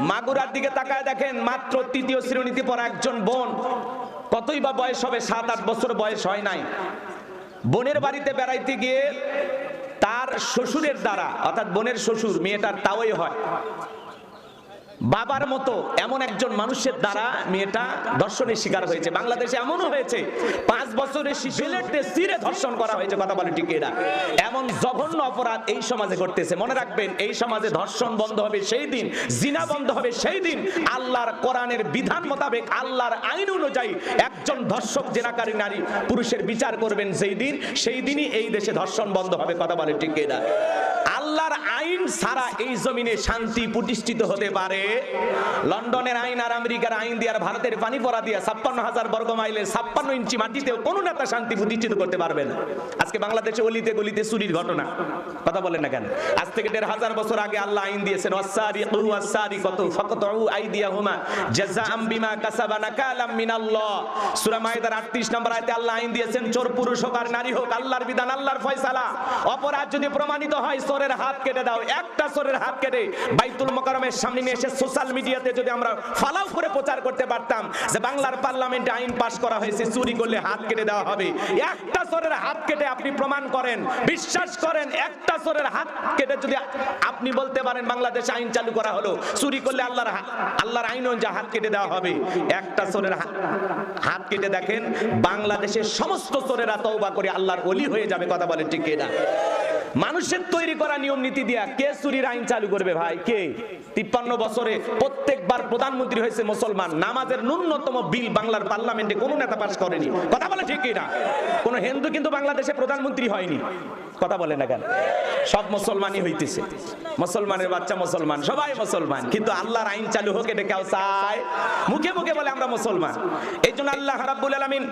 মাগুরার দিকে তাকায় দেখেন মাত্র তৃতীয় শ্রেণীতে পড়া একজন বোন। কতই বা বয়স হবে, সাত, আট বছর বয়স হয় নাই। বোনের বাড়িতে বেড়াইতে গিয়ে তার শ্বশুরের দ্বারা, অর্থাৎ বোনের শ্বশুর, মেয়েটার তাওই হয়। বাবার মতো এমন একজন মানুষের দ্বারা মেয়েটা ধর্ষণের শিকার হয়েছে। বাংলাদেশে এমনও হয়েছে, পাঁচ বছরের শিশুলেটে সিরে ধর্ষণ করা হয়েছে, কথা বলে ঠিক এরা। এমন জঘন্য অপরাধ এই সমাজে ঘটতেছে। মনে রাখবেন, এই সমাজে ধর্ষণ বন্ধ হবে সেই দিন, জিনা বন্ধ হবে সেই দিন। আল্লাহর কোরআনের বিধান মোতাবেক, আল্লাহর আইন অনুযায়ী একজন ধর্ষক, জেনাকারী নারী পুরুষের বিচার করবেন সেই দিন, সেই দিনই এই দেশে ধর্ষণ বন্ধ হবে, কথা বলে ঠিক এরা। আল্লাহর আইন ছাড়া এই জমিনে শান্তি প্রতিষ্ঠিত হতে পারে লন্ডনের আইন আর আমেরিকার আইন দিয়ে আর ভারতের পানি পড়া দিয়ে ছাপ্পান্ন হাজার বর্গ মাইলে ছাপ্পান্ন ইঞ্চি মাটিতেও কোন নেতা শান্তি প্রতিষ্ঠিত করতে পারবে না। আজকে বাংলাদেশে অলিতে গলিতে চুরির ঘটনা। কথা বলেন না কেন? আজ থেকে দেড় হাজার বছর আগে আল্লাহ আইন দিয়েছেন কু ওয়াসারি কত ফকত আইদিয়া হুমা জাযাআম বিমা কাসাবা মাইদার 38 নম্বর আল্লাহ আইন দিয়েছেন, চোর, পুরুষ হোক আর নারী হোক, আল্লাহর বিধান, আল্লাহর ফয়সালা। অপরাধ যদি প্রমাণিত হয়, চোরের হাত কেটে দাও। একটা চোরের হাত কেটে বাইতুল সামনে এসে সোশ্যাল মিডিয়াতে যদি আমরা ফালাও করে প্রচার করতে পারতাম যে বাংলার পার্লামেন্টে আইন পাশ করা হয়েছে, চুরি করলে হাত কেটে দেওয়া হবে। একটা চোরের হাত কেটে আপনি প্রমাণ করেন, বিশ্বাস করেন, একটা চোরের হাত কেটে যদি আপনি বলতে পারেন বাংলাদেশে আইন চালু করা হলো, চুরি করলে আল্লাহর আল্লাহর আইন অনুযায়ী হাত কেটে দেওয়া হবে। একটা চোরের হাত কেটে দেখেন, বাংলাদেশের সমস্ত চোরেরা তওবা করে আল্লাহর ওলি হয়ে যাবে, কথা বলেন ঠিক না মানুষের তৈরি করা নিয়ম নীতি দিয়া কে চুরির আইন চালু করবে ভাই? কে? তিপ্পান্ন বছরে প্রত্যেকবার প্রধানমন্ত্রী হয়েছে মুসলমান। নামাজের ন্যূনতম বিল বাংলার পার্লামেন্টে কোনো নেতা পাস করেনি। কথা বলে ঠিক না কোনো হিন্দু কিন্তু বাংলাদেশে প্রধানমন্ত্রী হয়নি। কথা বলে না কেন? সব মুসলমানই হইতেছে। মুসলমানের বাচ্চা মুসলমান, সবাই মুসলমান। কিন্তু আল্লাহর আইন চালু হোক, এটা কেউ চায়? মুখে মুখে বলে আমরা মুসলমান। এই জন্য আল্লাহ রাব্বুল আলামিন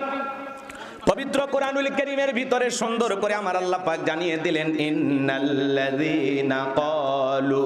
পবিত্র কোরআনুল করিমের ভিতরে সুন্দর করে আমার আল্লাহ পাক জানিয়ে দিলেন ইন্নাল্লাযীনা ক্বালু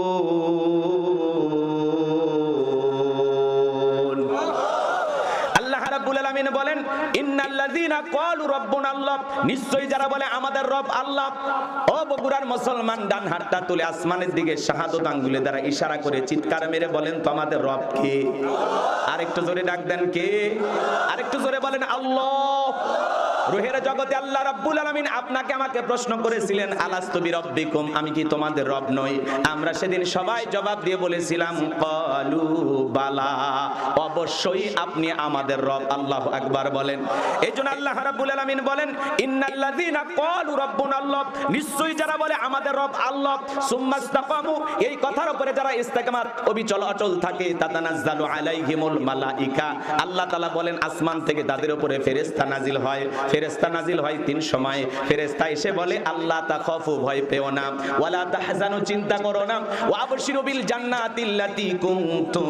যারা বলে আমাদের রব আল্লাহ। ও বগুড়ার মুসলমান ডান হাতটা তুলে আসমানের দিকে শাহাদত আঙ্গুলে দ্বারা ইশারা করে চিৎকার মেরে বলেন রব কে? আরেকটু জোরে ডাক দেন কে? আরেকটু জোরে বলেন, আল্লাহ। জগতে আল্লাহ আপনাকে আমাকে প্রশ্ন করেছিলেন, আলাস্তু বিরব্বিকুম? আমি কি তোমাদের রব নই? আমরা সেদিন সবাই জবাব দিয়ে বলেছিলাম বালা। অবশ্যই আপনি আমাদের রব, আল্লাহু আকবার বলেন। এই জন্য আল্লাহ রাব্বুল আলামিন বলেন নিশ্চয়ই যারা বলে আমাদের রব আল্লাহ এই কথার উপরে যারা অবিচল থাকে আল্লাহ বলেন, আসমান থেকে তাদের উপরে ফেরেশতা নাজিল হয়। ফেরেশতা নাজিল হয় তিন সময়। ফেরেশতা এসে বলে, আল্লাহ তাখাফু ভয় পেও না। ওয়ালা তাহজানু, চিন্তা করো না। ওয়া আবশিরু জান্নাতিল্লাতী কুনতুম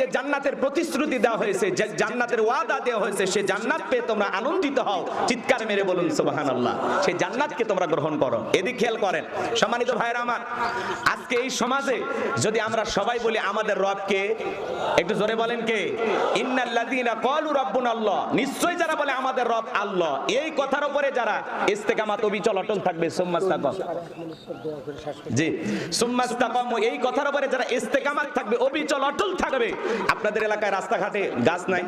যে জান্নাতের প্রতিশ্রুতি দেওয়া হয়েছে যে জান্নাতের ওয়াদা দেওয়া হয়েছে সে জান্নাত পেয়ে তোমরা আনন্দিত হও। চিৎকার মেরে বলুন সুবহানাল্লাহ। সেই জান্নাতকে তোমরা গ্রহণ করো। এদিক খেয়াল করেন সম্মানিত ভাইয়েরা আমার আজকে এই সমাজে যদি আমরা সবাই বলি আমাদের রবকে একটু জোরে বলেন কে? ইন্নাল্লাযীনা ক্বালু রাব্বুনাল্লাহ। নিশ্চয়ই যারা বলে আমাদের রব আল্লাহ এই কথার উপরে যারা ইস্তেকামাত অবিচল অটল থাকবে সুম্মাস্তাকাম। জি সুম্মাস্তাকাম এই কথার উপরে যারা ইস্তেকামাত থাকবে অবিচল অটল থাকবে। আপনাদের এলাকায় রাস্তাঘাটে গাছ নাই।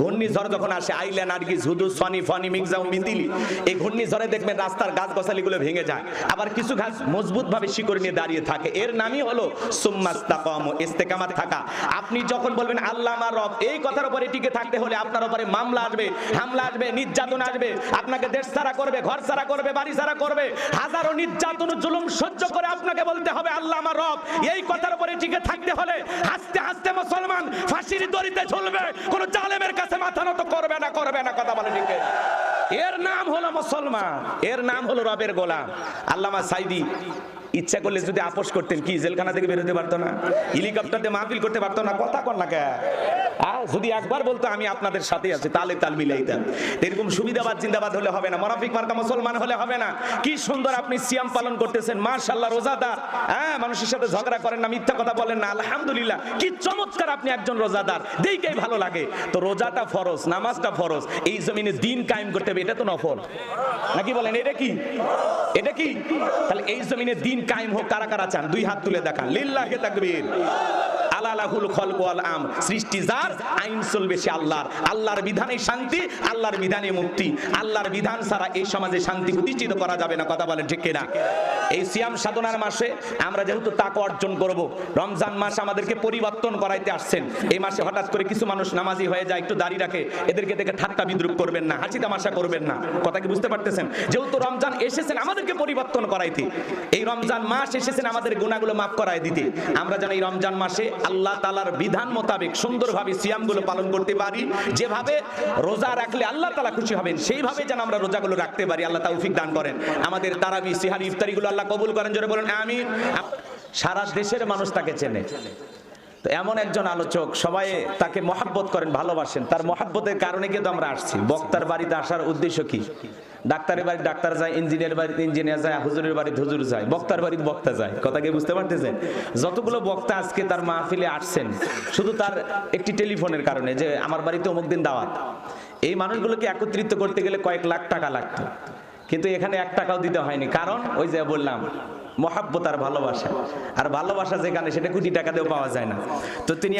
ঘূর্ণিঝড় যখন আসে, আইল্যান্ড আরকি ঝুদু সনি, ফনি মিগজাউ মিতিলি এই ঘূর্ণিঝড়ে দেখবেন রাস্তার গাছ গছালিগুলো ভেঙে যায়। আবার কিছু গাছ মজবুত ভাবে শিকড় নিয়ে দাঁড়িয়ে থাকে। এর নামই হলো সুম্মাস্তাকাম, ইস্তেকামাত থাকা। আপনি যখন বলবেন, আল্লাহ আমার রব, এই কথার উপরে টিকে থাকতে হলে আপনার উপরে মামলা আসবে, হামলা আসবে, নির্যাতন আসবে। আপনাকে দেশ ছাড়া করবে, ঘর ছাড়া করবে, বাড়ি ছাড়া করবে। হাজারো নির্যাতন, জুলুম সহ্য করে আপনাকে বলতে হবে, আল্লাহ আমার রব, এই কথার উপরে টিকে থাকতে হলে হাসতে হাসতে হাসতে মুসলমান, ফাঁসির দড়িতে ঝুলবে, কোন জালেমের কাছে মাথা নত করবে না করবে না, কথা বলে ঠিক এর নাম হলো মুসলমান, এর নাম হলো রবের গোলাম। আল্লামা সাইদি, ইচ্ছা করলে যদি আপোষ করতেন, কি, জেলখানা থেকে বেরোতে পারতো না? হেলিকপ্টার দিয়ে মাহফিল করতে পারতো না? কথা কর না কে? যদি একবার বলতো আমি আপনাদের সাথে আছি, তাহলে তাল মিলাইতাম। এরকম সুবিধাবাদ জিন্দাবাদ হলে হবে না। মরাফিক মার্কা মুসলমান হলে হবে না। কি সুন্দর আপনি সিয়াম পালন করতেছেন। মাশাআল্লাহ, রোজাদার। হ্যাঁ মানুষের সাথে ঝগড়া করেন না, মিথ্যা কথা বলেন না। আলহামদুলিল্লাহ, কি চমৎকার আপনি একজন রোজাদার। দেখেই ভালো লাগে। তো রোজাটা ফরজ, নামাজটা ফরজ। এই জমিনে দিন কায়েম করতে হবে, এটা তো নফল। নাকি বলেন, এটা কি? এটা কি? তাহলে এই জমিনে দিন কায়েম হোক, কারা কারা চান? দুই হাত তুলে দেখান। লিল্লাহে তাকবীর। খলক আম সৃষ্টি যার, আইন চলবে সে আল্লাহর। আল্লাহর বিধানে শান্তি, আল্লাহর বিধানে মুক্তি। আল্লাহর বিধান ছাড়া এই সমাজে শান্তি প্রতিষ্ঠিত করা যাবে না, কথা বলেন ঠিক এই সিয়াম সাধনার মাসে আমরা যেহেতু তাকে অর্জন করব, রমজান মাস আমাদেরকে পরিবর্তন করাইতে আসছেন। এই মাসে হঠাৎ করে কিছু মানুষ নামাজি হয়ে যায়, একটু দাড়ি রাখে, এদেরকে দেখে ঠাট্টা বিদ্রুপ করবেন না, হাসি তামাশা করবেন না। কথা কি বুঝতে পারতেছেন? যেহেতু রমজান এসেছেন আমাদেরকে পরিবর্তন করাইতে। এই রমজান মাস এসেছেন আমাদের গুণাগুলো মাফ করাই দিতে। আমরা যেন এই রমজান মাসে আল্লাহ তালার বিধান মোতাবেক সুন্দরভাবে সিয়ামগুলো পালন করতে পারি। যেভাবে রোজা রাখলে আল্লাহ তালা খুশি হবেন, সেইভাবে যেন আমরা রোজাগুলো রাখতে পারি, আল্লাহ তৌফিক দান করেন। আমাদের তারাবি, সিহারি, ইফতারিগুলো আল্লাহ কবুল করেন, জোরে বলেন আমি সারা দেশের মানুষ তাকে চেনে। তো এমন একজন আলোচক, সবাই তাকে মহাব্বত করেন, ভালোবাসেন। তার মহাব্বতের কারণে কিন্তু আমরা আসছি। বক্তার বাড়িতে আসার উদ্দেশ্য কি? ডাক্তারের বাড়ি ডাক্তার যায় ইঞ্জিনিয়ার বাড়িতে ইঞ্জিনিয়ার যায়, হুজুরের বাড়িতে হুজুর যায়, বক্তার বাড়িতে বক্তা যায়। কথা কি বুঝতে পারতেছেন? যতগুলো বক্তা আজকে তার মাহফিলে আসছেন, শুধু তার একটি টেলিফোনের কারণে যে আমার বাড়িতে অমুক দিন দাওয়াত। এই মানুষগুলোকে একত্রিত করতে গেলে কয়েক লাখ টাকা লাগতো। কিন্তু এখানে এক টাকাও দিতে হয়নি। কারণ, ওই যে বললাম, মহাব্বত আর ভালোবাসা। আর ভালোবাসা যেখানে, সেটা কোটি টাকা দিয়েও পাওয়া যায় না। তো তিনি